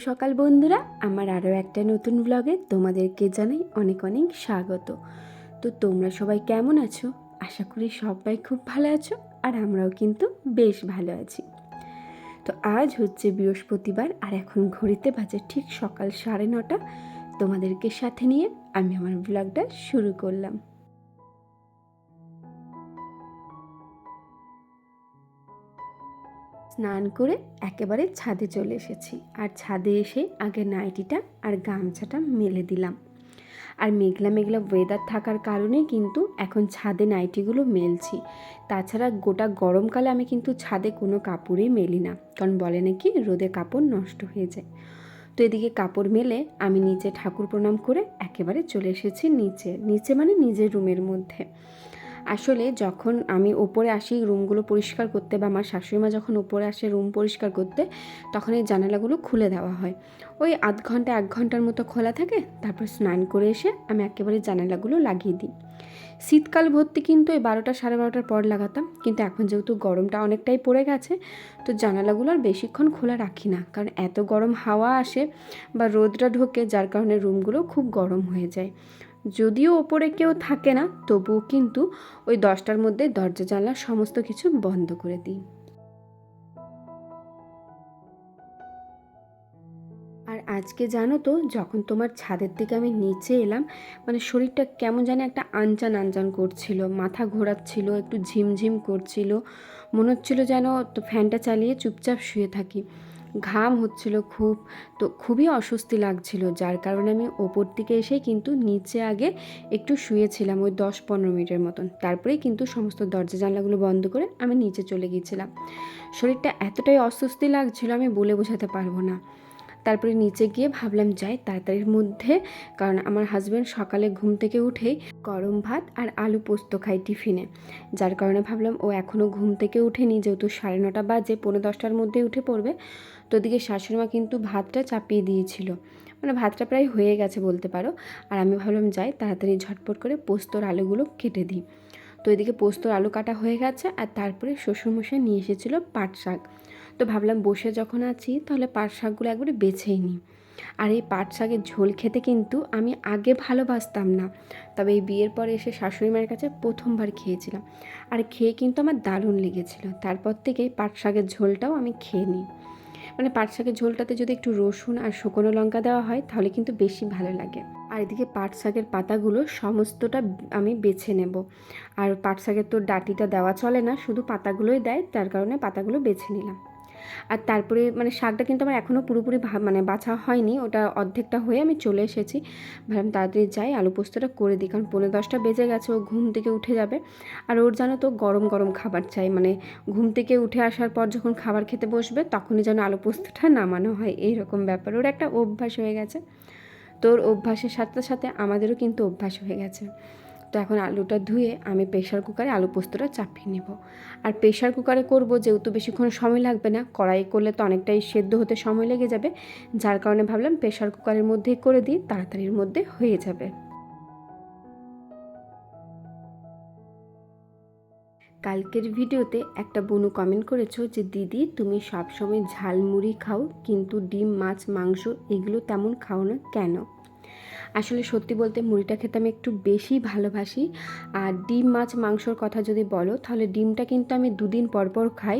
সকাল বন্ধুরা। আমার আরও একটা নতুন ব্লগে তোমাদেরকে জানাই অনেক অনেক স্বাগত। তো তোমরা সবাই কেমন আছো? আশা করি সবাই খুব ভালো আছো আর আমরাও কিন্তু বেশ ভালো আছি। তো আজ হচ্ছে বৃহস্পতিবার আর এখন ঘড়িতে বাজে ঠিক সকাল সাড়ে নটা। তোমাদেরকে সাথে নিয়ে আমি আমার ব্লগটা শুরু করলাম। স্নান করে একেবারে ছাদে চলে এসেছি। আর ছাদে এসে আগে নাইটিটা আর গামছাটা মেলে দিলাম। আর মেঘলা মেঘলা ওয়েদার থাকার কারণে কিন্তু এখন ছাদে নাইটিগুলো মেলছি। তাছাড়া গোটা গরমকালে আমি কিন্তু ছাদে কোনো কাপড়ই মেলি না। কারণ বলে নাকি রোদে কাপড় নষ্ট হয়ে যায়। তো এদিকে কাপড় মেলে আমি নিচে ঠাকুর প্রণাম করে একেবারে চলে এসেছি নিচে। নিচে মানে নিজের রুমের মধ্যে। আসলে যখন আমি ওপরে আসি রুমগুলো পরিষ্কার করতে বা আমার শাশুড়িমা যখন ওপরে আসে রুম পরিষ্কার করতে, তখন এই জানালাগুলো খুলে দেওয়া হয়। ওই আধ ঘণ্টা, এক ঘণ্টার মতো খোলা থাকে, তারপর স্নান করে এসে আমি একেবারে জানালাগুলো লাগিয়ে দিই। শীতকাল ভর্তি কিন্তু এই বারোটা সাড়ে বারোটার পর লাগাতাম, কিন্তু এখন যেহেতু গরমটা অনেকটাই পড়ে গেছে, তো জানালাগুলো আর বেশিক্ষণ খোলা রাখি না। কারণ এত গরম হাওয়া আসে বা রোদটা ঢোকে, যার কারণে রুমগুলো খুব গরম হয়ে যায়। যদিও ওপরে কেউ থাকে না, তবুও কিন্তু ওই দশটার মধ্যে দরজা, জানলা সমস্ত কিছু বন্ধ করে দিই। আর আজকে জানো তো, যখন তোমার ছাদের থেকে আমি নিচে এলাম মানে শরীরটা কেমন জানি একটা আনচান আনচান করছিল, মাথা ঘোরাচ্ছিল, একটু ঝিমঝিম করছিল, মনে হচ্ছিল যেন তো ফ্যানটা চালিয়ে চুপচাপ শুয়ে থাকি। ঘাম হচ্ছিল খুব, তো খুবই অস্বস্তি লাগছিল। যার কারণে আমি ওপর দিকে এসে কিন্তু নিচে আগে একটু শুয়েছিলাম, ওই দশ পনেরো মিনিটের মতন। তারপরেই কিন্তু সমস্ত দরজা জানলাগুলো বন্ধ করে আমি নিচে চলে গিয়েছিলাম। শরীরটা এতটাই অস্বস্তি লাগছিল আমি বলে বোঝাতে পারব না। তারপরে নিচে গিয়ে ভাবলাম, যাই তাড়াতাড়ির মধ্যে। কারণ আমার হাজব্যান্ড সকালে ঘুম থেকে উঠেই গরম ভাত আর আলু পোস্ত খাই টিফিনে। যার কারণে ভাবলাম, ও এখনও ঘুম থেকে উঠেনি, যেহেতু সাড়ে নটা বাজে পনেরো দশটার মধ্যে উঠে পড়বে। তো ওদিকে শাশুড়িমা কিন্তু ভাতটা চাপিয়ে দিয়েছিল। মানে ভাতটা প্রায় হয়ে গেছে বলতে পারো। আর আমি ভাবলাম, যাই তাড়াতাড়ি ঝটপট করে পোস্তর আলুগুলো কেটে দিই। তো এদিকে পোস্তর আলু কাটা হয়ে গেছে আর তারপরে শ্বশুরমশাই নিয়ে এসেছিল পাট শাক। তো ভাবলাম বসে যখন আছি, তাহলে পাট শাকগুলো একবারে বেছেই নিই। আর এই পাট শাকের ঝোল খেতে কিন্তু আমি আগে ভালোবাসতাম না। তবে এই বিয়ের পরে এসে শাশুড়ি মায়ের কাছে প্রথমবার খেয়েছিলাম। আর খেয়ে কিন্তু আমার দারুণ লেগেছিল। তারপর থেকেই পাট শাকের ঝোলটাও আমি খেয়ে নিই। মানে পাট শাকের ঝোলটাতে যদি একটু রসুন আর শুকনো লঙ্কা দেওয়া হয়, তাহলে কিন্তু বেশি ভালো লাগে। আর এদিকে পাট শাকের পাতাগুলো সমস্তটা আমি বেছে নেব। আর পাট শাকের তো ডাটিটা দেওয়া চলে না, শুধু পাতাগুলোই দেয় তার কারণে পাতাগুলো বেছে নিলাম। আর তারপরে মানে শাকটা কিন্তু আমার এখনও পুরোপুরি মানে বাছা হয়নি, ওটা অর্ধেকটা হয়ে আমি চলে এসেছি। ভাবলাম তাড়াতাড়ি যাই, আলু পোস্তটা করে দিই, কারণ পনেরো দশটা বেজে গেছে, ও ঘুম থেকে উঠে যাবে। আর ওর জানো তো গরম গরম খাবার চাই মানে ঘুম থেকে উঠে আসার পর যখন খাবার খেতে বসবে, তখনই যেন আলু পোস্তটা নামানো হয়, এইরকম ব্যাপার। ওর একটা অভ্যাস হয়ে গেছে। তোর অভ্যাসের সাথে সাথে আমাদেরও কিন্তু অভ্যাস হয়ে গেছে। তো এখন আলুটা ধুয়ে আমি প্রেশার কুকারে আলু পোস্তটা চাপিয়ে নেব। আর প্রেশার কুকারে করব যেহেতু বেশিক্ষণ সময় লাগবে না, কড়াই করলে তো অনেকটাই সেদ্ধ হতে সময় লেগে যাবে, যার কারণে ভাবলাম প্রেশার কুকারের মধ্যেই করে দিই, তাড়াতাড়ির মধ্যে হয়ে যাবে। কালকের ভিডিওতে একটা বনু কমেন্ট করেছ যে, দিদি, তুমি সবসময় ঝালমুড়ি খাও, কিন্তু ডিম, মাছ, মাংস এগুলো তেমন খাও না কেন? আসলে সত্যি বলতে মুড়িটা খেতে আমি একটু বেশি ভালোবাসি। আর ডিম, মাছ, মাংসর কথা যদি বলো, তাহলে ডিমটা কিন্তু আমি দুদিন পর পর খাই।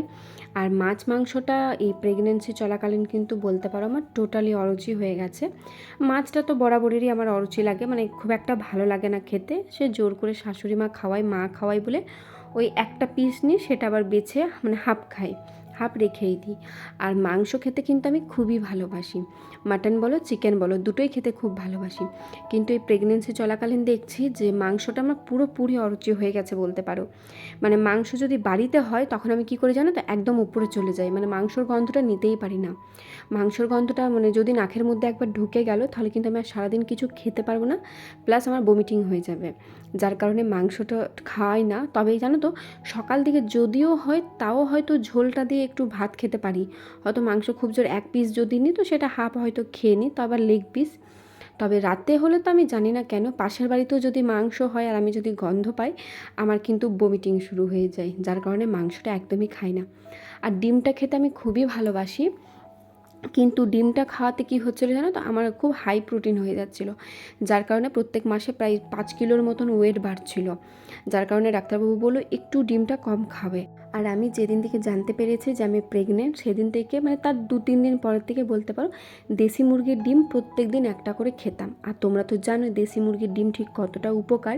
আর মাছ, মাংসটা এই প্রেগনেন্সি চলাকালীন কিন্তু বলতে পারো আমার টোটালি অরুচি হয়ে গেছে। মাছটা তো বরাবরেরই আমার অরুচি লাগে মানে খুব একটা ভালো লাগে না খেতে। সে জোর করে শাশুড়ি মা খাওয়ায়, মা খাওয়াই বলে ওই একটা পিস নিয়ে সেটা আবার বেছে মানে হাফ খাই হাফ রেখেই দিই। আর মাংস খেতে কিন্তু আমি খুবই ভালোবাসি। মাটন বলো, চিকেন বলো, দুটোই খেতে খুব ভালোবাসি। কিন্তু এই প্রেগনেন্সি চলাকালীন দেখছি যে মাংসটা আমার পুরোপুরি অরুচি হয়ে গেছে বলতে পারো। মানে মাংস যদি বাড়িতে হয়, তখন আমি কি করে জানো তো, একদম উপরে চলে যাই। মানে মাংসর গন্ধটা নিতেই পারি না। মাংসর গন্ধটা মানে যদি নাকের মধ্যে একবার ঢুকে গেল, তাহলে কিন্তু আমি আর সারাদিন কিছু খেতে পারব না। প্লাস আমার বমিটিং হয়ে যাবে। যার কারণে মাংসটা খাওয়াই না। তবে জানো তো, সকাল দিকে যদিও হয়, তাও হয়তো ঝোলটা দিয়ে একটু ভাত খেতে পারি। হয়তো মাংস খুব জোর এক পিস যদি নিই তো সেটা হাফ হয়তো খেয়ে নিই তো আবার লেগ পিস তবে রাতে হলে তো আমি জানি না কেন, পাশের বাড়িতেও যদি মাংস হয় আর আমি যদি গন্ধ পাই, আমার কিন্তু বমিটিং শুরু হয়ে যায়, যার কারণে মাংসটা একদমই খাই না। আর ডিমটা খেতে আমি খুবই ভালোবাসি, কিন্তু ডিমটা খাওয়াতে কী হচ্ছিল জানো তো, আমার খুব হাই প্রোটিন হয়ে যাচ্ছিল, যার কারণে প্রত্যেক মাসে প্রায় পাঁচ কিলোর মতন ওয়েট বাড়ছিল। যার কারণে ডাক্তারবাবু বলল, একটু ডিমটা কম খাবে। আর আমি যেদিন থেকে জানতে পেরেছি যে আমি প্রেগনেন্ট সেদিন থেকে মানে তার দু, তিন দিন পরের থেকে বলতে পারো, দেশি মুরগির ডিম প্রত্যেক দিন একটা করে খেতাম। আর তোমরা তো জানো দেশি মুরগির ডিম ঠিক কতটা উপকার।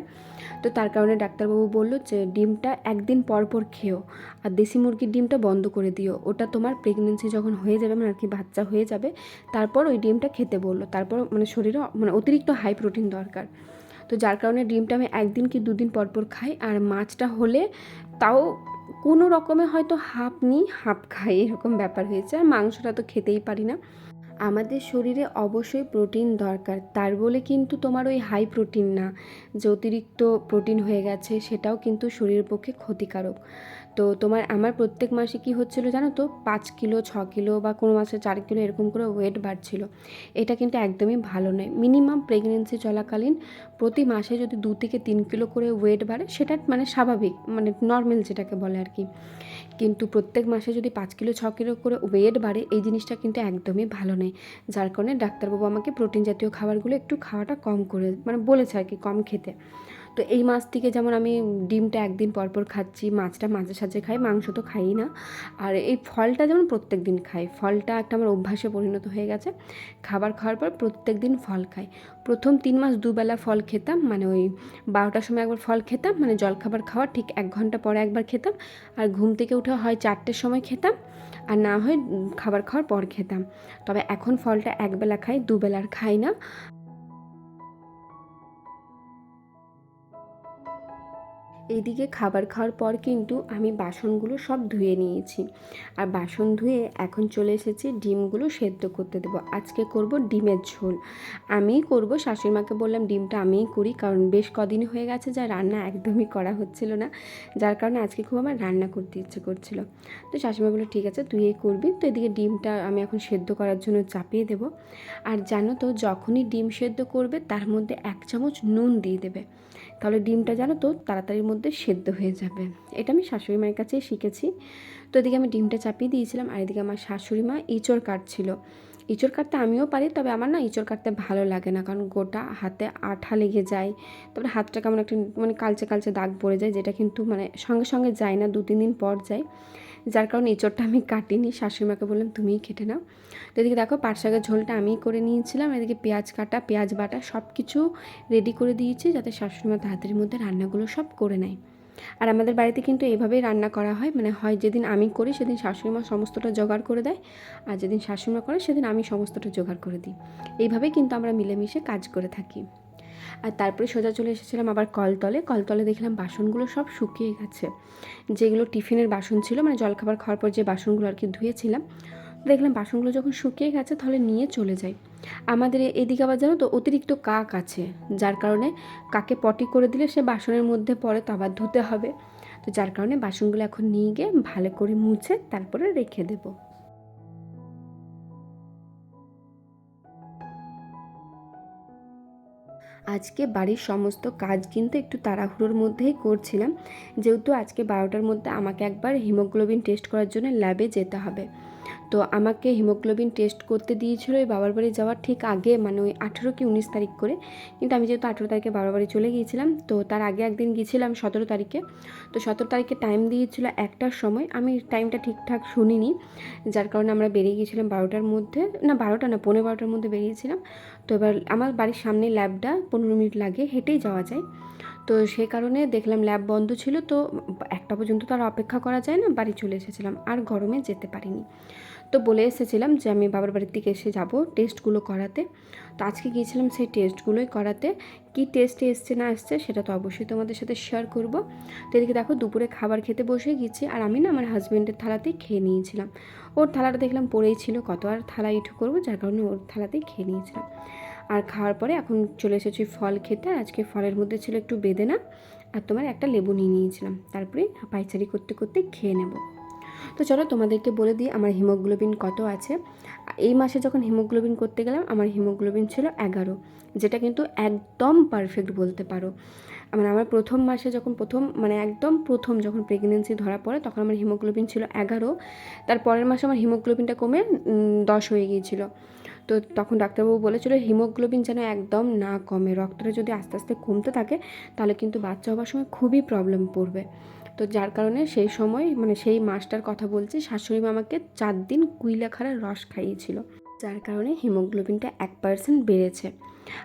তো তার কারণে ডাক্তারবাবু বলল যে, ডিমটা একদিন পর পর খেও। আর দেশি মুরগির ডিমটা বন্ধ করে দিও। ওটা তোমার প্রেগনেন্সি যখন হয়ে যাবে মানে আর কি বাচ্চা হয়ে যাবে, তারপর ওই ডিমটা খেতে বলল। তারপর মানে শরীরে মানে অতিরিক্ত হাই প্রোটিন দরকার। তো যার কারণে ডিমটা আমি একদিন কি দুদিন পর পর খাই। আর মাছটা হলে তাও কোনো রকমে হয়তো হাফ নিই হাফ খাই, এরকম ব্যাপার হয়েছে। আর মাংসটা তো খেতেই পারি না। আমাদের শরীরে অবশ্যই প্রোটিন দরকার। তার বলে কিন্তু তোমার ওই হাই প্রোটিন না, যে অতিরিক্ত প্রোটিন হয়ে গেছে, সেটাও কিন্তু শরীরের পক্ষে ক্ষতিকারক। তো তোমার, আমার প্রত্যেক মাসে কি হচ্ছিল জানো তো? পাঁচ কিলো, ছ কিলো বা কোনো মাসে চার কিলো এরকম করে ওয়েট বাড়ছিল। এটা কিন্তু একদমই ভালো নয়। মিনিমাম প্রেগনেন্সি চলাকালীন প্রতি মাসে যদি দু থেকে তিন কিলো করে ওয়েট বাড়ে, সেটা মানে স্বাভাবিক মানে নর্মাল যেটাকে বলে আর কি। কিন্তু প্রত্যেক মাসে যদি পাঁচ কিলো, ছ কিলো করে ওয়েট বাড়ে, এই জিনিসটা কিন্তু একদমই ভালো নয়। যার কারণে ডাক্তারবাবু আমাকে প্রোটিন জাতীয় খাবারগুলো একটু খাওয়াটা কম করে মানে বলেছে আর কি কম খেতে। তো এই মাছ থেকে যেমন আমি ডিমটা একদিন পর পর খাচ্ছি, মাছটা মাঝে সাঝে খাই, মাংস তো খাই না। আর এই ফলটা যেমন প্রত্যেক দিন খাই, ফলটা একটা আমার অভ্যাসে পরিণত হয়ে গেছে। খাবার খাওয়ার পর প্রত্যেক দিন ফল খাই। প্রথম তিন মাস দুবেলা ফল খেতাম মানে ওই বারোটার সময় একবার ফল খেতাম মানে জলখাবার খাওয়ার ঠিক এক ঘণ্টা পরে একবার খেতাম। আর ঘুম থেকে উঠে হয় চারটের সময় খেতাম, আর না হয় খাবার খাওয়ার পর খেতাম। তবে এখন ফলটা একবেলা খাই, দুবেলার খাই না। এইদিকে খাবার খাওয়ার পর কিন্তু আমি বাসনগুলো সব ধুয়ে নিয়েছি। আর বাসন ধুয়ে এখন চলে এসেছি ডিমগুলো সেদ্ধ করতে দেবো। আজকে করব ডিমের ঝোল। আমিই করব, শাশুড়িমাকে বললাম ডিমটা আমিই করি, কারণ বেশ কদিন হয়ে গেছে যা রান্না একদমই করা হচ্ছিল না, যার কারণে আজকে খুব আমার রান্না করতে ইচ্ছে করছিল। তো শাশুড়িমা বলল, ঠিক আছে, তুই এই করবি। তো এদিকে ডিমটা আমি এখন সেদ্ধ করার জন্য চাপিয়ে দেব। আর জানো তো, যখনই ডিম সেদ্ধ করবে, তার মধ্যে এক চামচ নুন দিয়ে দেবে। তাহলে ডিমটা জানো তো, তাড়াতাড়ির মধ্যে সেদ্ধ হয়ে যাবে। এটা আমি শাশুড়ি মায়ের কাছেই শিখেছি। তো এদিকে আমি ডিমটা চাপিয়ে দিয়েছিলাম, আর এদিকে আমার শাশুড়ি মা ইঁচড় কাটছিল। ইঁচড় কাটতে আমিও পারি, তবে আমার না ইঁচড় কাটতে ভালো লাগে না, কারণ গোটা হাতে আঠা লেগে যায়। তারপরে হাতটা কেমন একটা মানে কালচে কালচে দাগ পড়ে যায়, যেটা কিন্তু মানে সঙ্গে সঙ্গে যায় না দু তিন দিন পর যায়। যার কারণে এঁচড়টা আমি কাটিনি। শাশুড়িমাকে বললাম, তুমিই কেটে নাও। তো এদিকে দেখো, পাট শাকের ঝোলটা আমিই করে নিয়েছিলাম। এদিকে পেঁয়াজ কাটা, পেঁয়াজ বাটা সব কিছু রেডি করে দিয়েছি যাতে শাশুড়িমা তাড়াতাড়ির মধ্যে রান্নাগুলো সব করে নেয়। আর আমাদের বাড়িতে কিন্তু এভাবেই রান্না করা হয়। মানে হয় যেদিন আমি করি, সেদিন শাশুড়িমা সমস্তটা জোগাড় করে দেয়। আর যেদিন শাশুড়িমা করে, সেদিন আমি সমস্তটা জোগাড় করে দিই। এইভাবেই কিন্তু আমরা মিলেমিশে কাজ করে থাকি। আর তারপরে সোজা চলে এসেছিলাম আবার কলতলে। কলতলে দেখলাম বাসনগুলো সব শুকিয়ে গেছে। যেগুলো টিফিনের বাসন ছিল মানে জলখাবার খাওয়ার পর যে বাসনগুলো আর কি ধুয়েছিলাম, দেখলাম বাসনগুলো যখন শুকিয়ে গেছে তাহলে নিয়ে চলে যাই। আমাদের এদিকে আবার জানো তো অতিরিক্ত কাক আছে, যার কারণে কাকে পটি করে দিলে সে বাসনের মধ্যে পড়ে তো আবার ধুতে হবে। তো যার কারণে বাসনগুলো এখন নিয়ে গিয়ে ভালো করে মুছে তারপরে রেখে দেবো। আজকে বাড়ির সমস্ত কাজ কিন্তু একটু তাড়াহুড়োর মধ্যেই করছিলাম। যেহেতু আজকে বারোটার মধ্যে আমাকে একবার হিমোগ্লোবিন টেস্ট করার জন্য ল্যাবে যেতে হবে। তো আমাকে হিমোগ্লোবিন টেস্ট করতে দিয়েছিল, ওই বাবার বাড়ি যাওয়ার ঠিক আগে মানে ওই আঠেরো কি উনিশ তারিখ করে। কিন্তু আমি যেহেতু আঠেরো তারিখে বাবার বাড়ি চলে গিয়েছিলাম, তো তার আগে একদিন গিয়েছিলাম সতেরো তারিখে। তো সতেরো তারিখে টাইম দিয়েছিল একটার সময়। আমি টাইমটা ঠিকঠাক শুনিনি, যার কারণে আমরা বেরিয়ে গিয়েছিলাম বারোটার মধ্যে, না বারোটা না পনেরো বারোটার মধ্যে বেরিয়েছিলাম। তো এবার আমার বাড়ির সামনে ল্যাবটা পনেরো মিনিট লাগে, হেঁটেই যাওয়া যায়। তো সে কারণে দেখলাম ল্যাব বন্ধ ছিল, তো একটা পর্যন্ত তো আর অপেক্ষা করা যায় না, বাড়ি চলে এসেছিলাম, আর গরমে যেতে পারিনি। তো বলে এসেছিলাম যে আমি বাবার বাড়ির দিকে এসে যাব টেস্টগুলো করাতে। তো আজকে গিয়েছিলাম সেই টেস্টগুলোই করাতে। কি টেস্টে এসছে না আসছে সেটা তো অবশ্যই তোমাদের সাথে শেয়ার করব। তো এদিকে দেখো দুপুরে খাবার খেতে বসে গেছি আর আমি না আমার হাজব্যান্ডের থালাতেই খেয়ে নিয়েছিলাম। ওর থালাটা দেখলাম পড়েই ছিল, কত আর থালা ইটু করব, যার কারণে ওর থালাতেই খেয়ে নিয়েছিলাম। আর খাওয়ার পরে এখন চলে এসেছি ফল খেতে, আর আজকে ফলের মধ্যে ছিল একটু বেদেনা আর তোমার একটা লেবু নিয়ে নিয়েছিলাম। তারপরে পাইচারি করতে করতে খেয়ে নেব। তো চলো তোমাদেরকে বলে দিই আমার হিমোগ্লোবিন কত আছে। এই মাসে যখন হিমোগ্লোবিন করতে গেলাম, আমার হিমোগ্লোবিন ছিল এগারো, যেটা কিন্তু একদম পারফেক্ট বলতে পারো। মানে আমার প্রথম মাসে যখন প্রথম মানে একদম প্রথম যখন প্রেগনেন্সি ধরা পড়ে, তখন আমার হিমোগ্লোবিন ছিল এগারো, তার পরের মাসে আমার হিমোগ্লোবিনটা কমে দশ হয়ে গিয়েছিল। তো তখন ডাক্তারবাবু বলেছিল, হিমোগ্লোবিন যেন একদম না কমে, রক্তটা যদি আস্তে আস্তে কমতে থাকে, তাহলে কিন্তু বাচ্চা হওয়ার সময় খুবই প্রবলেম পড়বে। তো যার কারণে সেই সময় মানে সেই মাসটার কথা বলছি, শাশুড়ি মা আমাকে চার দিন কুইলাখাড়ার রস খাইয়েছিল। যার কারণে হিমোগ্লোবিনটা এক পার্সেন্ট বেড়েছে।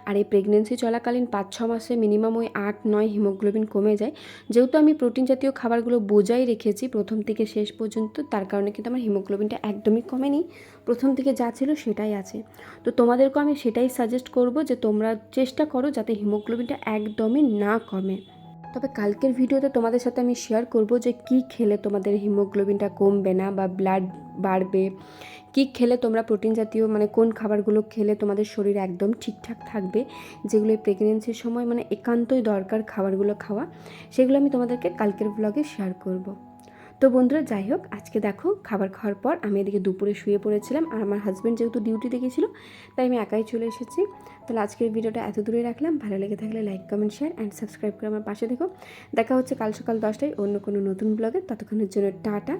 আর এই প্রেগনেন্সি চলাকালীন পাঁচ, ছ মাসে মিনিমাম ওই আট, নয় হিমোগ্লোবিন কমে যায়। যেহেতু আমি প্রোটিন জাতীয় খাবারগুলো বোঝাই রেখেছি প্রথম থেকে শেষ পর্যন্ত, তার কারণে কিন্তু আমার হিমোগ্লোবিনটা একদমই কমেনি। প্রথম থেকে যা ছিল সেটাই আছে। তো তোমাদেরকেও আমি সেটাই সাজেস্ট করব যে তোমরা চেষ্টা করো যাতে হিমোগ্লোবিনটা একদমই না কমে। তবে কালকের ভিডিওতে তোমাদের সাথে আমি শেয়ার করব যে কি খেলে তোমাদের হিমোগ্লোবিনটা কমবে না বা ব্লাড বাড়বে, কি খেলে তোমরা প্রোটিন জাতীয় মানে কোন খাবারগুলো খেলে তোমাদের শরীর একদম ঠিকঠাক থাকবে, যেগুলো প্রেগনেন্সির সময় মানে একান্তই দরকার খাবারগুলো খাওয়া, সেগুলো আমি তোমাদেরকে কালকের ব্লগে শেয়ার করব। তো বন্ধুরা, যাই হোক, আজকে দেখো খাবার খাওয়ার পর আমি এদিকে দুপুরে শুয়ে পড়েছিলাম আর আমার হাজব্যান্ড যেহেতু ডিউটিতে গেছিল, তাই আমি একাই চলে এসেছি। তাহলে আজকের ভিডিওটা এত দূরে রাখলাম। ভালো লেগে থাকলে like comment share and subscribe করে আমার পাশে দেখো দেখা হচ্ছে কাল সকাল দশটায় অন্য কোনো নতুন ব্লগে ততক্ষণের জন্য টাটা।